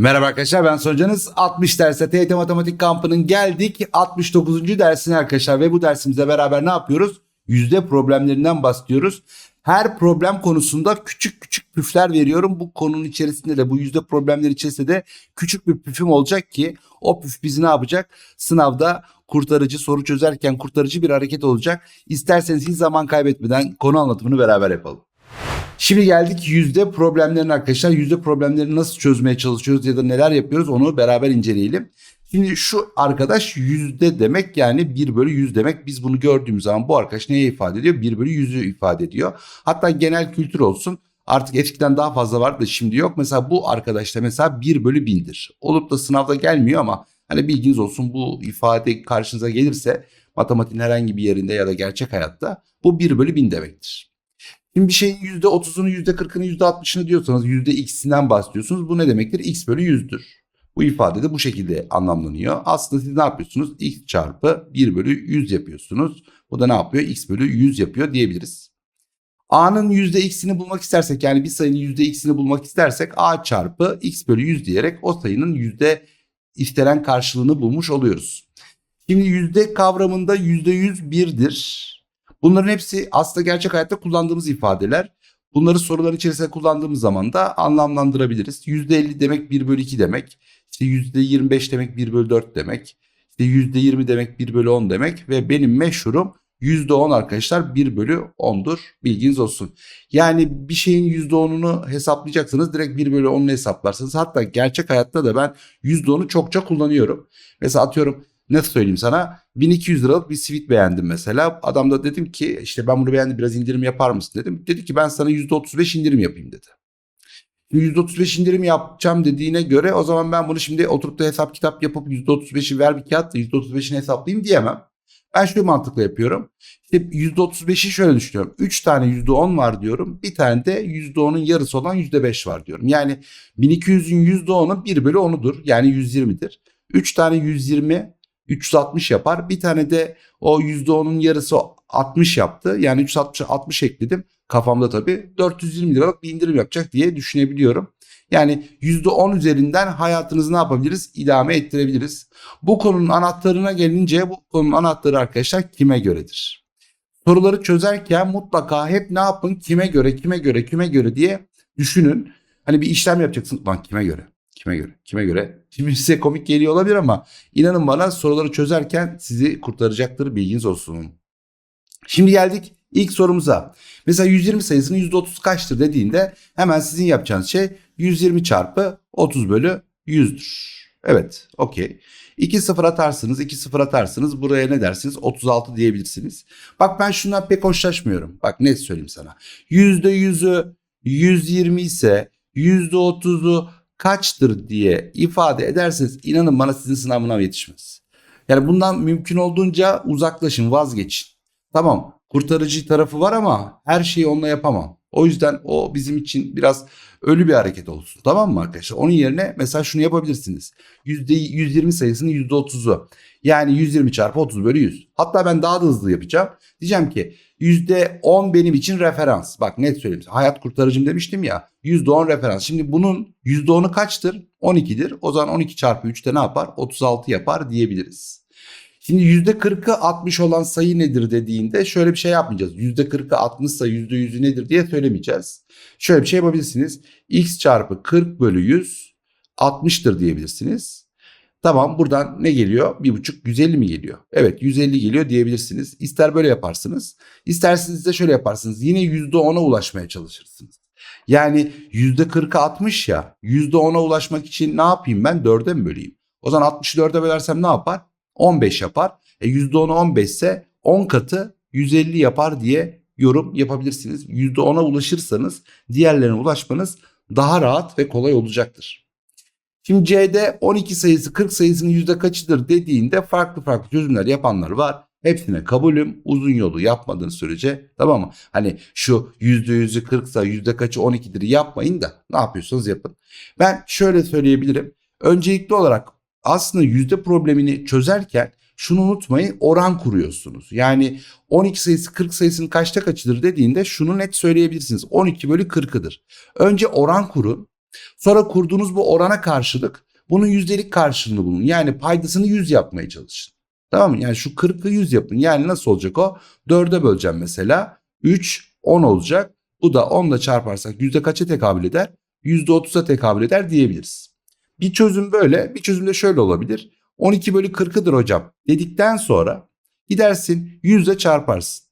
Merhaba arkadaşlar ben Soncanız 60 derse TYT Matematik Kampı'nın geldik 69. dersine arkadaşlar ve bu dersimizde beraber ne yapıyoruz? Yüzde problemlerinden bahsediyoruz. Her problem konusunda küçük küçük püfler veriyorum. Bu konunun içerisinde de bu yüzde problemler içerisinde de küçük bir püfüm olacak ki o püf bizi ne yapacak? Sınavda kurtarıcı soru çözerken kurtarıcı bir hareket olacak. İsterseniz hiç zaman kaybetmeden konu anlatımını beraber yapalım. Şimdi geldik yüzde problemlerine arkadaşlar. Yüzde problemlerini nasıl çözmeye çalışıyoruz ya da neler yapıyoruz onu beraber inceleyelim. Şimdi şu arkadaş yüzde demek yani 1 bölü 100 demek. Biz bunu gördüğümüz zaman bu arkadaş neye ifade ediyor? 1 bölü 100'ü ifade ediyor. Hatta genel kültür olsun. Artık eskiden daha fazla vardı şimdi yok. Mesela bu arkadaşta mesela 1 bölü 1000'dir. Olup da sınavda gelmiyor ama hani bilginiz olsun bu ifade karşınıza gelirse matematiğin herhangi bir yerinde ya da gerçek hayatta bu 1 bölü 1000 demektir. Şimdi bir şeyin %30'unu, %40'ını, %60'ını diyorsanız %x'inden bahsediyorsunuz. Bu ne demektir? x bölü 100'dür. Bu ifade de bu şekilde anlamlanıyor. Aslında siz ne yapıyorsunuz? x çarpı 1 bölü 100 yapıyorsunuz. Bu da ne yapıyor? x bölü 100 yapıyor diyebiliriz. a'nın %x'ini bulmak istersek yani bir sayının %x'ini bulmak istersek a çarpı x bölü 100 diyerek o sayının yüzde istenen karşılığını bulmuş oluyoruz. Şimdi yüzde kavramında %100 birdir. Bunların hepsi aslında gerçek hayatta kullandığımız ifadeler. Bunları soruların içerisinde kullandığımız zaman da anlamlandırabiliriz. %50 demek 1 bölü 2 demek. İşte %25 demek 1 bölü 4 demek. İşte %20 demek 1 bölü 10 demek. Ve benim meşhurum %10 arkadaşlar 1 bölü 10'dur. Bilginiz olsun. Yani bir şeyin %10'unu hesaplayacaksanız direkt 1 bölü 10'unu hesaplarsınız. Hatta gerçek hayatta da ben %10'u çokça kullanıyorum. Mesela atıyorum nasıl söyleyeyim sana 1200 liralık bir sivit beğendim mesela. Adam da dedim ki işte ben bunu beğendim biraz indirim yapar mısın dedim. Dedi ki ben sana %35 indirim yapayım dedi. %35 indirim yapacağım dediğine göre o zaman ben bunu şimdi oturup da hesap kitap yapıp %35'i ver bir kağıtla %35'ini hesaplayayım diyemem. Ben şu mantıkla yapıyorum. İşte %35'i şöyle düşünüyorum. 3 tane %10 var diyorum. Bir tane de %10'un yarısı olan %5 var diyorum. Yani 1200'ün %10'u 1 bölü 10'udur. Yani 120'dir. 3 tane 120 360 yapar. Bir tane de o %10'un yarısı 60 yaptı. Yani 360 60 ekledim. Kafamda tabii 420 liralık bir indirim yapacak diye düşünebiliyorum. Yani %10 üzerinden hayatınızı ne yapabiliriz? İdame ettirebiliriz. Bu konunun anahtarına gelince bu konunun anahtarı arkadaşlar kime göredir? Soruları çözerken mutlaka hep ne yapın? Kime göre, kime göre, kime göre diye düşünün. Hani bir işlem yapacaksın. Lan kime göre? Kime göre? Kime göre? Şimdi size komik geliyor olabilir ama inanın bana soruları çözerken sizi kurtaracaktır bilginiz olsun. Şimdi geldik ilk sorumuza. Mesela 120 sayısının %30 kaçtır dediğinde hemen sizin yapacağınız şey 120 çarpı 30 bölü 100'dür. Evet okey. 2 sıfır atarsınız 2 sıfır atarsınız buraya ne dersiniz 36 diyebilirsiniz. Bak ben şundan pek hoşlaşmıyorum. Bak net söyleyeyim sana. %100'ü 120 ise %30'u kaçtır diye ifade ederseniz inanın bana sizin sınavına yetişmez. Yani bundan mümkün olduğunca uzaklaşın, vazgeçin. Tamam, kurtarıcı tarafı var ama her şeyi onunla yapamam. O yüzden o bizim için biraz ölü bir hareket olsun. Tamam mı arkadaşlar? Onun yerine mesela şunu yapabilirsiniz. %120 sayısının %30'u. Yani 120 çarpı 30 bölü 100. Hatta ben daha da hızlı yapacağım. Diyeceğim ki %10 benim için referans. Bak net söyleyeyim. Hayat kurtarıcım demiştim ya. %10 referans. Şimdi bunun %10'u kaçtır? 12'dir. O zaman 12 çarpı 3'te ne yapar? 36 yapar diyebiliriz. Şimdi %40'ı 60 olan sayı nedir dediğinde şöyle bir şey yapmayacağız. %40'ı 60 ise %100'ü nedir diye söylemeyeceğiz. Şöyle bir şey yapabilirsiniz. x çarpı 40 bölü 100 60'tır diyebilirsiniz. Tamam buradan ne geliyor? 1,5 150 mi geliyor? Evet 150 geliyor diyebilirsiniz. İster böyle yaparsınız. İsterseniz de şöyle yaparsınız. Yine %10'a ulaşmaya çalışırsınız. Yani %40'a 60 ya %10'a ulaşmak için ne yapayım ben? 4'e mi böleyim? O zaman 60'ı 4'e bölersem ne yapar? 15 yapar. E %10'u 15 ise 10 katı 150 yapar diye yorum yapabilirsiniz. %10'a ulaşırsanız diğerlerine ulaşmanız daha rahat ve kolay olacaktır. Şimdi C'de 12 sayısı 40 sayısının yüzde kaçıdır dediğinde farklı farklı çözümler yapanlar var. Hepsine kabulüm uzun yolu yapmadığın sürece tamam mı? Hani şu yüzde yüzü 40 ise yüzde kaçı 12'dir yapmayın da ne yapıyorsanız yapın. Ben şöyle söyleyebilirim. Öncelikli olarak aslında yüzde problemini çözerken şunu unutmayın oran kuruyorsunuz. Yani 12 sayısı 40 sayısının kaçta kaçıdır dediğinde şunu net söyleyebilirsiniz. 12 bölü 40'ıdır. Önce oran kurun. Sonra kurduğunuz bu orana karşılık bunun yüzdelik karşılığını bulun. Yani paydasını 100 yapmaya çalışın. Tamam mı? Yani şu 40'ı 100 yapın. Yani nasıl olacak o? 4'e böleceğim mesela. 3, 10 olacak. Bu da 10 ile çarparsak yüzde kaça tekabül eder? Yüzde 30'a tekabül eder diyebiliriz. Bir çözüm böyle, bir çözüm de şöyle olabilir. 12 bölü 40'ıdır hocam dedikten sonra gidersin yüzle çarparsın.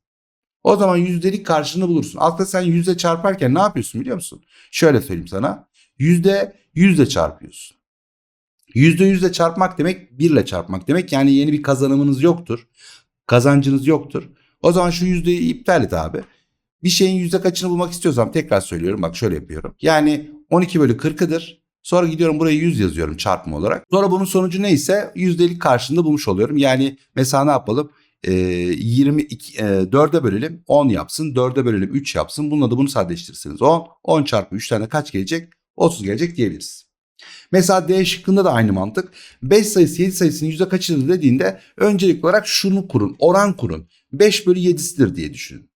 O zaman yüzdelik karşılığını bulursun. Altta sen yüzle çarparken ne yapıyorsun biliyor musun? Şöyle söyleyeyim sana. Yüzde yüzle çarpıyorsun. Yüzde yüzle çarpmak demek birle çarpmak demek. Yani yeni bir kazanımınız yoktur. Kazancınız yoktur. O zaman şu yüzdeyi iptal et abi. Bir şeyin yüzde kaçını bulmak istiyorsam tekrar söylüyorum. Bak şöyle yapıyorum. Yani 12 bölü 40'ıdır. Sonra gidiyorum buraya 100 yazıyorum çarpma olarak. Sonra bunun sonucu neyse yüzdelik karşılığında bulmuş oluyorum. Yani mesela ne yapalım? Ee, 22, e, 4'e bölelim 10 yapsın. 4'e bölelim 3 yapsın. Bununla da bunu sadeleştirirsiniz. 10. 10 çarpı 3 tane kaç gelecek? 30 gelecek diyebiliriz. Mesela D şıkkında da aynı mantık. 5 sayısı 7 sayısının yüzde kaçıdır dediğinde öncelikli olarak şunu kurun. Oran kurun. 5 bölü 7'sidir diye düşünün.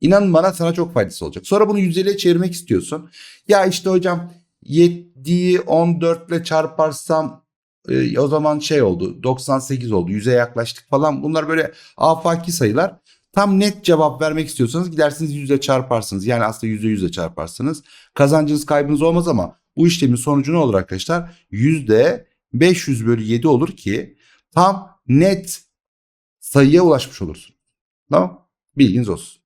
İnanın bana sana çok faydası olacak. Sonra bunu yüzdeliğe çevirmek istiyorsun. Ya işte hocam 7'yi 14 ile çarparsam e, o zaman şey oldu 98 oldu 100'e yaklaştık falan. Bunlar böyle afaki sayılar. Tam net cevap vermek istiyorsanız gidersiniz 100 ile çarparsınız. Yani aslında yüzde yüzle çarparsınız. Kazancınız kaybınız olmaz ama bu işlemin sonucu ne olur arkadaşlar? Yüzde 500 bölü 7 olur ki tam net sayıya ulaşmış olursun. Tamam Bilginiz olsun.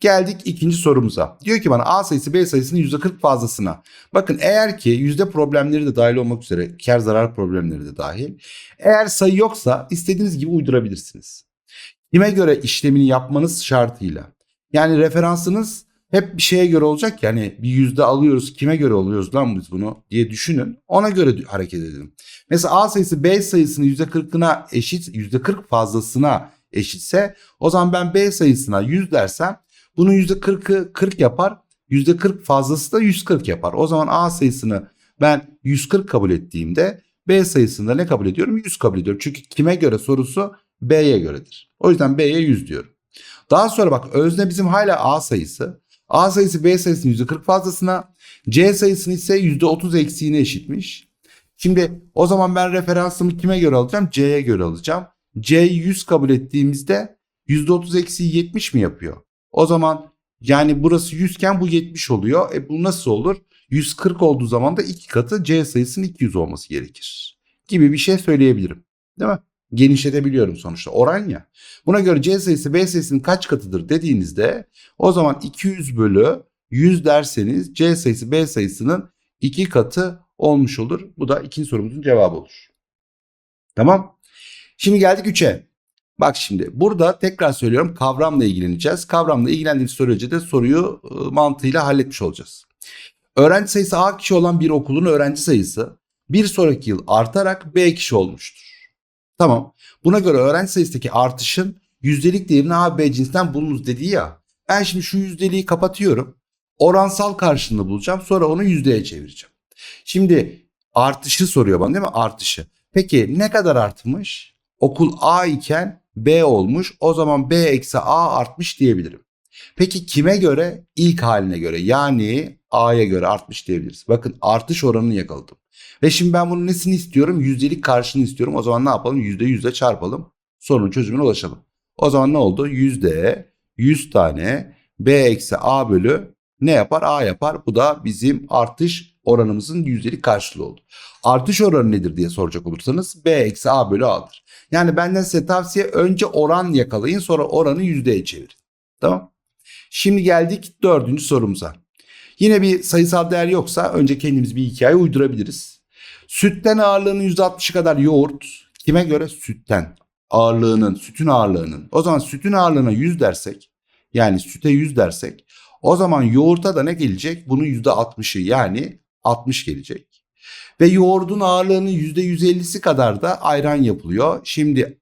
Geldik ikinci sorumuza. Diyor ki bana A sayısı B sayısının %40 fazlasına. Bakın eğer ki yüzde problemleri de dahil olmak üzere kar zarar problemleri de dahil. Eğer sayı yoksa istediğiniz gibi uydurabilirsiniz. Kime göre işlemini yapmanız şartıyla. Yani referansınız hep bir şeye göre olacak yani bir yüzde alıyoruz kime göre alıyoruz lan biz bunu diye düşünün ona göre hareket edin. Mesela A sayısı B sayısının yüzde kırkına eşit yüzde kırk fazlasına eşitse o zaman ben B sayısına 100 dersem bunun yüzde kırkı 40 yapar yüzde 40 fazlası da 140 yapar. O zaman A sayısını ben 140 kabul ettiğimde B sayısında ne kabul ediyorum? 100 kabul ediyorum. Çünkü kime göre sorusu B'ye göredir. O yüzden B'ye 100 diyorum. Daha sonra bak özne bizim hala A sayısı. A sayısı B sayısının %40 fazlasına, C sayısının ise %30 eksiğine eşitmiş. Şimdi o zaman ben referansımı kime göre alacağım? C'ye göre alacağım. C'yi 100 kabul ettiğimizde %30 eksiği 70 mi yapıyor? O zaman yani burası 100 iken bu 70 oluyor. E bu nasıl olur? 140 olduğu zaman da iki katı C sayısının 200 olması gerekir. Gibi bir şey söyleyebilirim. Değil mi? Genişletebiliyorum sonuçta oran ya. Buna göre C sayısı B sayısının kaç katıdır dediğinizde o zaman 200 bölü 100 derseniz C sayısı B sayısının 2 katı olmuş olur. Bu da ikinci sorumuzun cevabı olur. Tamam. Şimdi geldik 3'e. Bak şimdi burada tekrar söylüyorum kavramla ilgileneceğiz. Kavramla ilgilendiğimiz sürece de soruyu ıı, mantığıyla halletmiş olacağız. Öğrenci sayısı A kişi olan bir okulun öğrenci sayısı bir sonraki yıl artarak B kişi olmuştur. Tamam. Buna göre öğrenci sayısındaki artışın yüzdelik değerini A, B cinsinden bulunuz dediği ya. Ben şimdi şu yüzdeliği kapatıyorum. Oransal karşılığını bulacağım. Sonra onu yüzdeye çevireceğim. Şimdi artışı soruyor bana değil mi? Artışı. Peki ne kadar artmış? Okul A iken B olmuş. O zaman B eksi A artmış diyebilirim. Peki kime göre? İlk haline göre yani A'ya göre artmış diyebiliriz. Bakın artış oranını yakaladım. Ve şimdi ben bunun nesini istiyorum? Yüzdelik karşılığını istiyorum. O zaman ne yapalım? Yüzde yüzle çarpalım. Sorunun çözümüne ulaşalım. O zaman ne oldu? Yüzde 100 tane B eksi A bölü ne yapar? A yapar. Bu da bizim artış oranımızın yüzdelik karşılığı oldu. Artış oranı nedir diye soracak olursanız B eksi A bölü A'dır. Yani benden size tavsiye önce oran yakalayın sonra oranı yüzdeye çevirin. Tamam. Şimdi geldik dördüncü sorumuza. Yine bir sayısal değer yoksa önce kendimiz bir hikaye uydurabiliriz. Sütten ağırlığının %60'ı kadar yoğurt. Kime göre? Sütten. Ağırlığının, sütün ağırlığının. O zaman sütün ağırlığına 100 dersek, yani süte 100 dersek, o zaman yoğurta da ne gelecek? Bunun %60'ı yani 60 gelecek. Ve yoğurdun ağırlığının %150'si kadar da ayran yapılıyor. Şimdi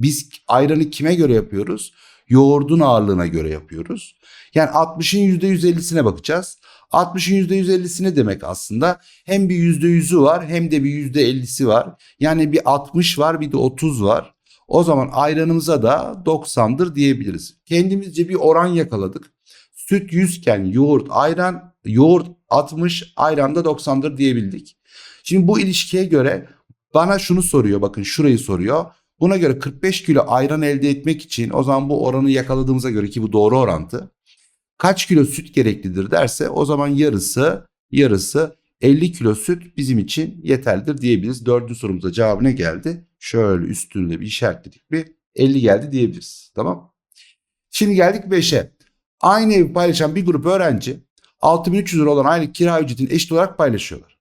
biz ayranı kime göre yapıyoruz? Yoğurdun ağırlığına göre yapıyoruz. Yani 60'ın %150'sine bakacağız. 60'ın %150'si ne demek aslında? Hem bir %100'ü var hem de bir %50'si var. Yani bir 60 var bir de 30 var. O zaman ayranımıza da 90'dır diyebiliriz. Kendimizce bir oran yakaladık. Süt 100 iken yoğurt ayran yoğurt 60, ayran da 90'dır diyebildik. Şimdi bu ilişkiye göre bana şunu soruyor bakın şurayı soruyor. Buna göre 45 kilo ayran elde etmek için o zaman bu oranı yakaladığımıza göre ki bu doğru orantı. Kaç kilo süt gereklidir derse o zaman yarısı yarısı 50 kilo süt bizim için yeterlidir diyebiliriz. Dördüncü sorumuza cevabı ne geldi? Şöyle üstünde bir işaretledik bir 50 geldi diyebiliriz. Tamam. Şimdi geldik 5'e. Aynı evi paylaşan bir grup öğrenci 6300 lira olan aylık kira ücretini eşit olarak paylaşıyorlar.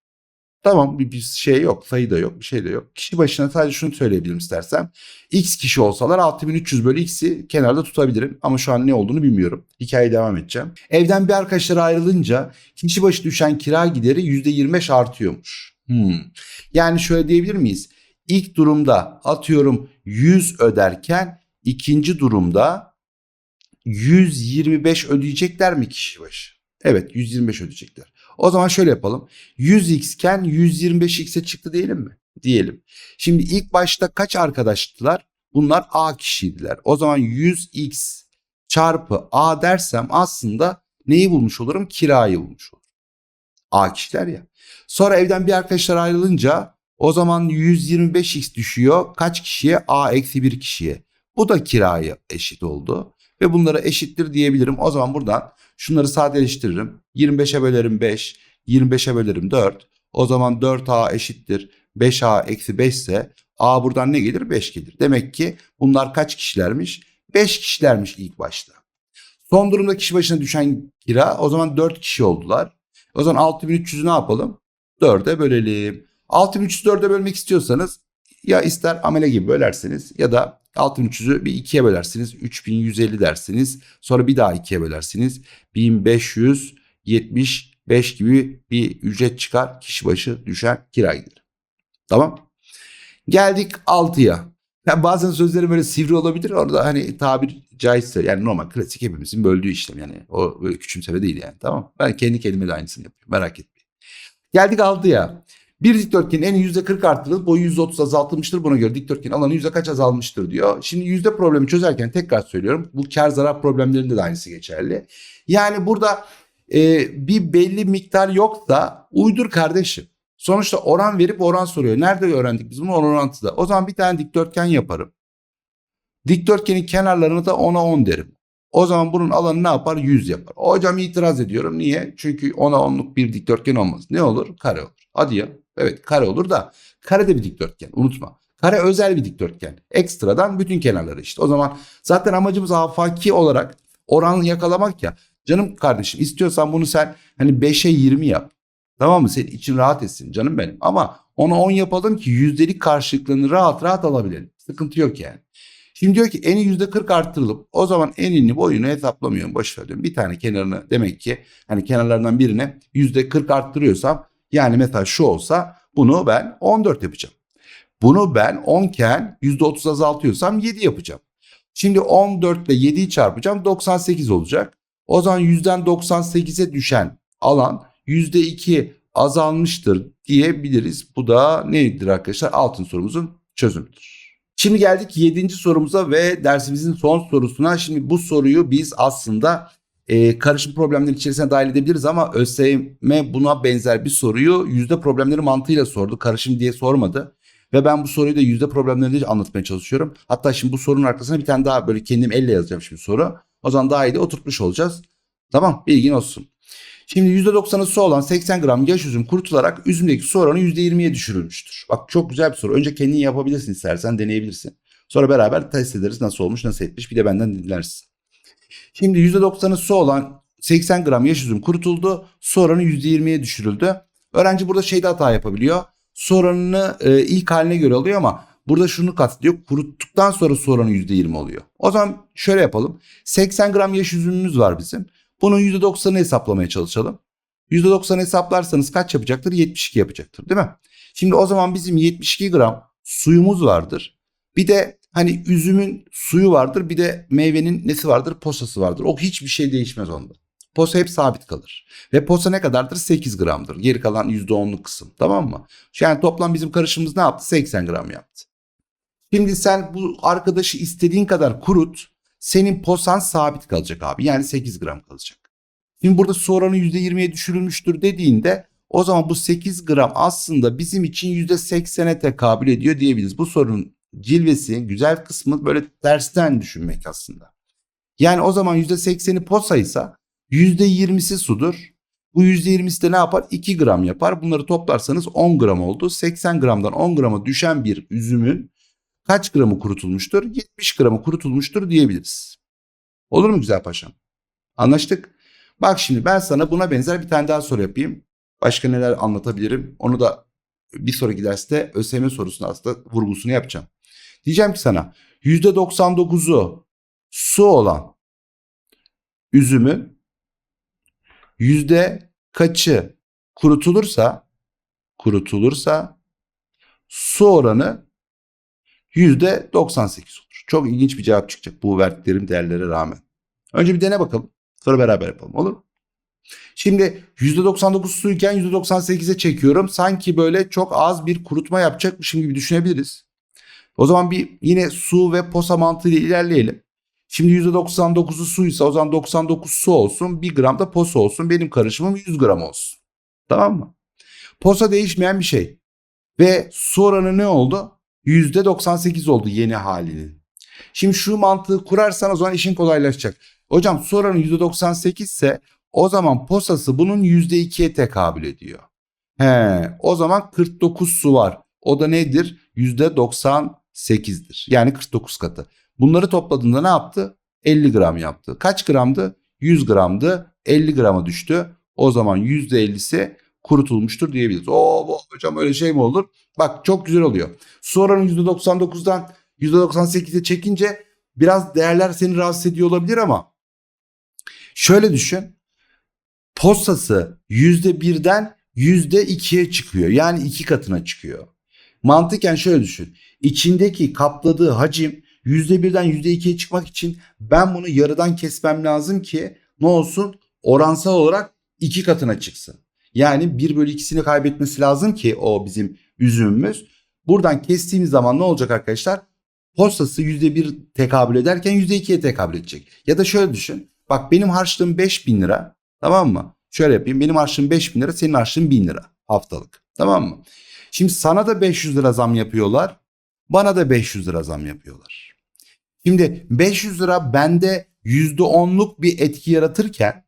Tamam bir, bir şey yok sayı da yok bir şey de yok. Kişi başına sadece şunu söyleyebilirim istersem. X kişi olsalar 6300 bölü X'i kenarda tutabilirim. Ama şu an ne olduğunu bilmiyorum. Hikaye devam edeceğim. Evden bir arkadaşları ayrılınca kişi başı düşen kira gideri %25 artıyormuş. Hmm. Yani şöyle diyebilir miyiz? İlk durumda atıyorum 100 öderken ikinci durumda 125 ödeyecekler mi kişi başı? Evet 125 ödeyecekler. O zaman şöyle yapalım. 100x iken 125x'e çıktı diyelim mi? Diyelim. Şimdi ilk başta kaç arkadaştılar? Bunlar a kişiydiler. O zaman 100x çarpı a dersem aslında neyi bulmuş olurum? Kirayı bulmuş olurum. A kişiler ya. Sonra evden bir arkadaşlar ayrılınca o zaman 125x düşüyor. Kaç kişiye? A eksi bir kişiye. Bu da kiraya eşit oldu. Ve bunlara eşittir diyebilirim. O zaman buradan şunları sadeleştiririm. 25'e bölerim 5, 25'e bölerim 4. O zaman 4a eşittir 5a eksi 5 ise a buradan ne gelir? 5 gelir. Demek ki bunlar kaç kişilermiş? 5 kişilermiş ilk başta. Son durumda kişi başına düşen kira o zaman 4 kişi oldular. O zaman 6300'ü ne yapalım? 4'e bölelim. 6300'ü 4'e bölmek istiyorsanız ya ister amele gibi bölersiniz ya da 6300'ü bir 2'ye bölersiniz. 3150 dersiniz. Sonra bir daha 2'ye bölersiniz. 1575 gibi bir ücret çıkar. Kişi başı düşen kira gider. Tamam. Geldik 6'ya. Yani bazen sözlerim böyle sivri olabilir. Orada hani tabir caizse yani normal klasik hepimizin böldüğü işlem yani. O böyle küçümseme değil yani. Tamam. Ben kendi kendime de aynısını yapıyorum. Merak etmeyin. Geldik 6'ya. Bir dikdörtgenin eni %40 arttırılıp boyu %30 azaltılmıştır. Buna göre dikdörtgenin alanı yüzde kaç azalmıştır diyor. Şimdi yüzde problemi çözerken tekrar söylüyorum. Bu kar zarar problemlerinde de aynısı geçerli. Yani burada e, bir belli miktar yok da uydur kardeşim. Sonuçta oran verip oran soruyor. Nerede öğrendik biz bunu orantıda? O zaman bir tane dikdörtgen yaparım. Dikdörtgenin kenarlarını da 10'a 10 derim. O zaman bunun alanı ne yapar? 100 yapar. Hocam itiraz ediyorum. Niye? Çünkü 10'a 10'luk bir dikdörtgen olmaz. Ne olur? Kare olur. Hadi ya. Evet kare olur da kare de bir dikdörtgen unutma. Kare özel bir dikdörtgen. Ekstradan bütün kenarları işte. O zaman zaten amacımız afaki olarak oran yakalamak ya. Canım kardeşim istiyorsan bunu sen hani 5'e 20 yap. Tamam mı? Senin için rahat etsin canım benim. Ama ona 10 yapalım ki yüzdelik karşılıklarını rahat rahat alabilelim. Sıkıntı yok yani. Şimdi diyor ki eni %40 arttırılıp o zaman enini boyunu hesaplamıyorum. Boş ver diyorum. Bir tane kenarını demek ki hani kenarlarından birine %40 arttırıyorsam yani mesela şu olsa bunu ben 14 yapacağım. Bunu ben 10 iken %30 azaltıyorsam 7 yapacağım. Şimdi 14 ile 7'yi çarpacağım 98 olacak. O zaman yüzden 98'e düşen alan %2 azalmıştır diyebiliriz. Bu da nedir arkadaşlar? Altın sorumuzun çözümüdür. Şimdi geldik 7. sorumuza ve dersimizin son sorusuna. Şimdi bu soruyu biz aslında e, karışım problemleri içerisine dahil edebiliriz ama ÖSYM buna benzer bir soruyu yüzde problemleri mantığıyla sordu. Karışım diye sormadı. Ve ben bu soruyu da yüzde problemlerini anlatmaya çalışıyorum. Hatta şimdi bu sorunun arkasına bir tane daha böyle kendim elle yazacağım şimdi soru. O zaman daha iyi de oturtmuş olacağız. Tamam bilgin olsun. Şimdi %90'ı su olan 80 gram yaş üzüm kurutularak üzümdeki su oranı %20'ye düşürülmüştür. Bak çok güzel bir soru. Önce kendin yapabilirsin istersen deneyebilirsin. Sonra beraber test ederiz nasıl olmuş nasıl etmiş bir de benden dinlersin. Şimdi %90'ı su olan 80 gram yaş üzüm kurutuldu. Su oranı %20'ye düşürüldü. Öğrenci burada şeyde hata yapabiliyor. Su oranını e, ilk haline göre alıyor ama burada şunu kastediyor. Kuruttuktan sonra su oranı %20 oluyor. O zaman şöyle yapalım. 80 gram yaş üzümümüz var bizim. Bunun %90'ını hesaplamaya çalışalım. %90 hesaplarsanız kaç yapacaktır? 72 yapacaktır değil mi? Şimdi o zaman bizim 72 gram suyumuz vardır. Bir de hani üzümün suyu vardır bir de meyvenin nesi vardır? Posası vardır. O hiçbir şey değişmez onda. Posa hep sabit kalır. Ve posa ne kadardır? 8 gramdır. Geri kalan %10'luk kısım. Tamam mı? Yani toplam bizim karışımımız ne yaptı? 80 gram yaptı. Şimdi sen bu arkadaşı istediğin kadar kurut. Senin posan sabit kalacak abi. Yani 8 gram kalacak. Şimdi burada su oranı %20'ye düşürülmüştür dediğinde o zaman bu 8 gram aslında bizim için %80'e tekabül ediyor diyebiliriz. Bu sorunun cilvesi, güzel kısmı böyle tersten düşünmek aslında. Yani o zaman %80'i posaysa %20'si sudur. Bu %20'si de ne yapar? 2 gram yapar. Bunları toplarsanız 10 gram oldu. 80 gramdan 10 grama düşen bir üzümün kaç gramı kurutulmuştur? 70 gramı kurutulmuştur diyebiliriz. Olur mu güzel paşam? Anlaştık. Bak şimdi ben sana buna benzer bir tane daha soru yapayım. Başka neler anlatabilirim? Onu da bir sonraki derste ÖSYM sorusunu aslında vurgusunu yapacağım. Diyeceğim ki sana %99'u su olan üzümün yüzde kaçı kurutulursa kurutulursa su oranı yüzde 98 olur. Çok ilginç bir cevap çıkacak bu verdiklerim değerlere rağmen. Önce bir dene bakalım. Sonra beraber yapalım olur mu? Şimdi %99 suyken %98'e çekiyorum. Sanki böyle çok az bir kurutma yapacakmışım gibi düşünebiliriz. O zaman bir yine su ve posa mantığıyla ilerleyelim. Şimdi %99'u suysa o zaman 99 su olsun. 1 gram da posa olsun. Benim karışımım 100 gram olsun. Tamam mı? Posa değişmeyen bir şey. Ve su oranı ne oldu? %98 oldu yeni halinin. Şimdi şu mantığı kurarsan o zaman işin kolaylaşacak. Hocam su oranı %98 ise o zaman posası bunun %2'ye tekabül ediyor. He, o zaman 49 su var. O da nedir? %98'dir. Yani 49 katı. Bunları topladığında ne yaptı? 50 gram yaptı. Kaç gramdı? 100 gramdı. 50 grama düştü. O zaman %50'si kurutulmuştur diyebiliriz. Oo hocam öyle şey mi olur? Bak çok güzel oluyor. Su oranı %99'dan %98'e çekince biraz değerler seni rahatsız ediyor olabilir ama şöyle düşün. Postası %1'den %2'ye çıkıyor. Yani iki katına çıkıyor. Mantıken şöyle düşün. İçindeki kapladığı hacim %1'den %2'ye çıkmak için ben bunu yarıdan kesmem lazım ki ne olsun oransal olarak iki katına çıksın. Yani 1 bölü 2'sini kaybetmesi lazım ki o bizim üzümümüz. Buradan kestiğimiz zaman ne olacak arkadaşlar? Postası %1 tekabül ederken %2'ye tekabül edecek. Ya da şöyle düşün. Bak benim harçlığım 5000 lira. Tamam mı? Şöyle yapayım. Benim harçlığım 5000 lira. Senin harçlığın 1000 lira haftalık. Tamam mı? Şimdi sana da 500 lira zam yapıyorlar. Bana da 500 lira zam yapıyorlar. Şimdi 500 lira bende %10'luk bir etki yaratırken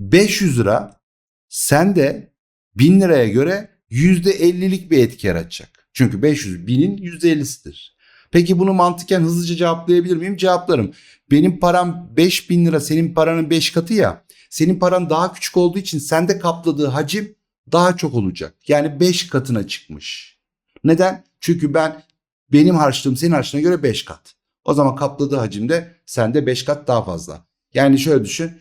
500 lira sende 1000 liraya göre %50'lik bir etki yaratacak. Çünkü 500 binin %50'sidir. Peki bunu mantıken hızlıca cevaplayabilir miyim? Cevaplarım. Benim param 5000 lira senin paranın 5 katı ya. Senin paran daha küçük olduğu için sende kapladığı hacim daha çok olacak. Yani 5 katına çıkmış. Neden? Çünkü ben benim harçlığım senin harçlığına göre 5 kat. O zaman kapladığı hacim de sende 5 kat daha fazla. Yani şöyle düşün.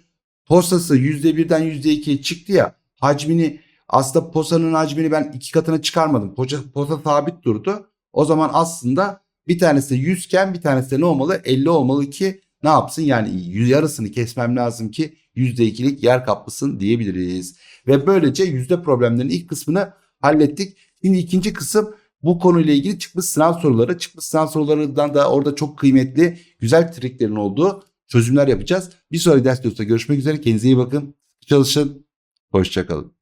Postası %1'den %2'ye çıktı ya. Hacmini aslında posanın hacmini ben iki katına çıkarmadım. Posa, posa sabit durdu. O zaman aslında bir tanesi de 100 iken bir tanesi de ne olmalı? 50 olmalı ki ne yapsın? Yani yarısını kesmem lazım ki %2'lik yer kaplasın diyebiliriz. Ve böylece yüzde problemlerin ilk kısmını hallettik. Şimdi ikinci kısım bu konuyla ilgili çıkmış sınav soruları. Çıkmış sınav sorularından da orada çok kıymetli güzel triklerin olduğu çözümler yapacağız. Bir sonraki ders görüşmek üzere. Kendinize iyi bakın. Çalışın. Hoşçakalın.